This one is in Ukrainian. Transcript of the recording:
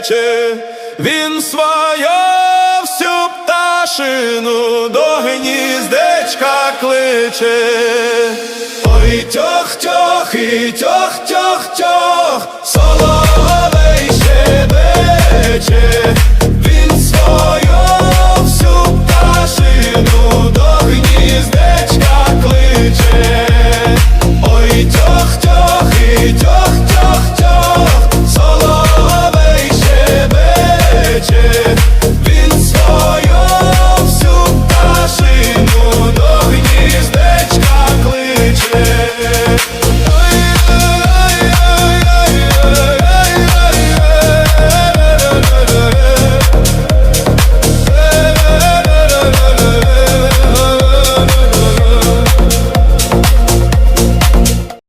тече, він своя всю пташину до гніздечка кличе, ой тьох тьох і тьох тьох тьох, соловей ще вече, він свою всю пташину до гніздечка кличе, ой тьох тьох і тьох.